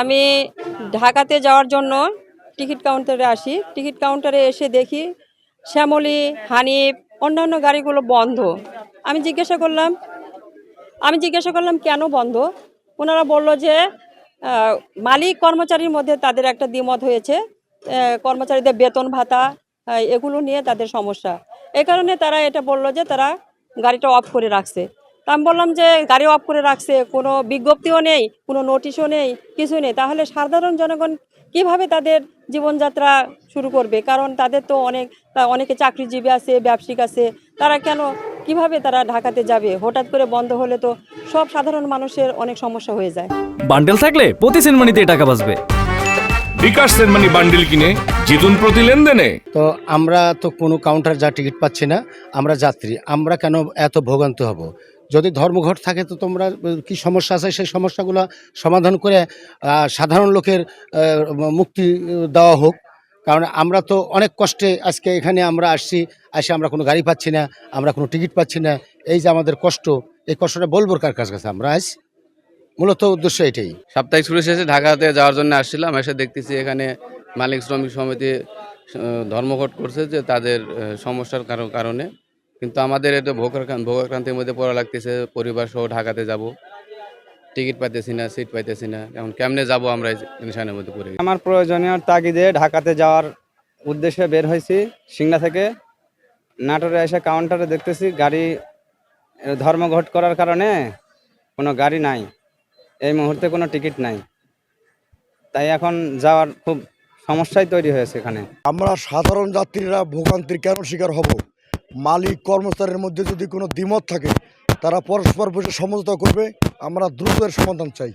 আমি ঢাকাতে যাওয়ার জন্য টিকিট কাউন্টারে আসি। টিকিট কাউন্টারে এসে দেখি শ্যামলী, হানিফ, অন্যান্য গাড়িগুলো বন্ধ। আমি জিজ্ঞাসা করলাম, আমি জিজ্ঞাসা করলাম, কেন বন্ধ? ওনারা বলল যে মালিক কর্মচারীর মধ্যে তাদের একটা দ্বিমত হয়েছে। কর্মচারীদের বেতন ভাতা এগুলো নিয়ে তাদের সমস্যা। এ কারণে তারা এটা বলল যে, তারা গাড়িটা অফ করে রাখছে। তা আমি বললাম যে গাড়ি অফ করে রাখছে কোনো বিজ্ঞপ্তিও নেই কোনো নোটিশও নেই কিছু নেই। তাহলে সাধারণ জনগণ কীভাবে তাদের জীবনযাত্রা শুরু করবে? কারণ তাদের তো অনেক অনেকে চাকরিজীবী আছে ব্যবসায়িক আছে তারা কেন কীভাবে তারা ঢাকাতে যাবে? হঠাৎ করে বন্ধ হলে তো সব সাধারণ মানুষের অনেক সমস্যা হয়ে যায়। বান্ডেল থাকলে প্রতি সিনেমানিতে টাকা বাঁচবে। বিকাশ সেনমানি বান্ডিল কিনে জিতুন প্রতি লেনদেনে। তো আমরা তো কোনো কাউন্টার যা টিকিট পাচ্ছি না আমরা যাত্রী আমরা কেন এত ভোগান্তি হব? যদি ধর্মঘট থাকে তো তোমরা, কি সমস্যা আছে? সেই সমস্যাগুলো সমাধান করে সাধারণ লোকের মুক্তি দেওয়া হোক। কারণ আমরা তো অনেক কষ্টে আজকে এখানে আমরা আসছি আসে আমরা কোনো গাড়ি পাচ্ছি না, আমরা কোনো টিকিট পাচ্ছি না। এই যে আমাদের কষ্ট, এই কষ্টটা বলব কার কাছ কাছে আমরা আজ? মূলত উদ্দেশ্য এটাই। সাপ্তাহিক ছুটি শেষে ঢাকাতে যাওয়ার জন্য আসছিলাম, এসে দেখতেছি এখানে মালিক শ্রমিক সমিতি ধর্মঘট করছে যে তাদের সমস্যার কারণে। কিন্তু আমাদের এটা ভোগাক্রান্ত ভোগাক্রান্তির মধ্যে পড়া লাগতেছে পরিবার সহ ঢাকাতে যাব। টিকিট পাইতেছি না সিট পাইতেছি না। এখন কেমনে যাব আমরা এই টেনশনের মধ্যে পড়ে? আমার প্রয়োজনীয় তাগিদে ঢাকাতে যাওয়ার উদ্দেশ্যে বের হয়েছি সিংড়া থেকে। নাটোরে এসে কাউন্টারে দেখতেছি গাড়ি ধর্মঘট করার কারণে কোনো গাড়ি নাই। এই মুহূর্তে কোনো টিকিট নাই। তাই এখন যাওয়ার খুব সমস্যাই তৈরি হয়েছে এখানে। আমরা সাধারণ যাত্রীরা ভোগান্তির কেন শিকার হব? মালিক কর্মচারীর মধ্যে যদি কোনো দ্বিমত থাকে তারা পরস্পর বসে সমঝোতা করবে। আমরা দ্রুত এর সমাধান চাই।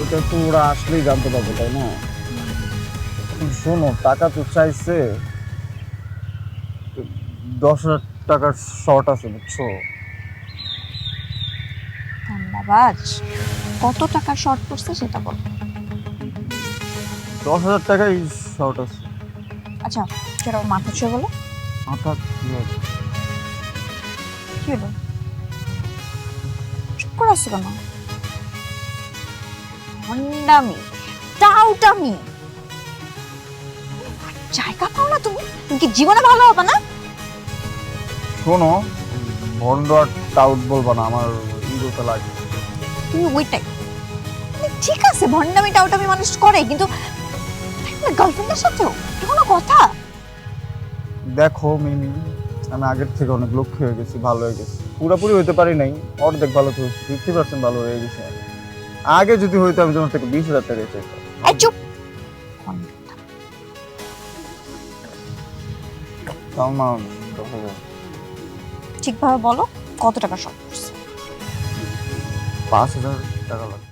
ওটা তো ওরা আসলেই জানতে পারবে তাই না? শোনো টাকা তো চাইছে। দশ হাজার টাকার শর্ট আছে বুঝছ? ধন্যবাদ। কত টাকার শর্ট পড়ছে সেটা বল। দশ হাজার টাকাই শর্ট আছে। আচ্ছা সেটা মাথা ছুঁয়ে বলো। কি হবে? কি হলো? চুপ করে আসছো কেন? ভণ্ডামি টাউটামি। জায়গা পাও না তুমি? তুমি কি জীবনে ভালো হবে না? শোনো ভন্ড আর টাউট বলবা না আমার ইগোতে লাগে। তুমি ওইটাই। মানে ঠিক আছে ভণ্ডামি টাউটামি মানুষ করে কিন্তু গার্লফ্রেন্ডের সাথেও? এটা কোনো কথা? দেখো মিমি আমি আগের থেকে অনেক লক্ষ্য হয়ে গেছি ভালো হয়ে গেছি। পুরোপুরি হইতে পারি নাই অর্ধেক ভালো তো ফিফটি পার্সেন্ট ভালো হয়ে গেছে। আগে যদি হইতো আমি তোমার থেকে বিশ হাজার টাকা চাইতাম। চুপ! ঠিকভাবে বলো। কত টাকা শর্ট পাঁচ হাজার টাকা লাগবে।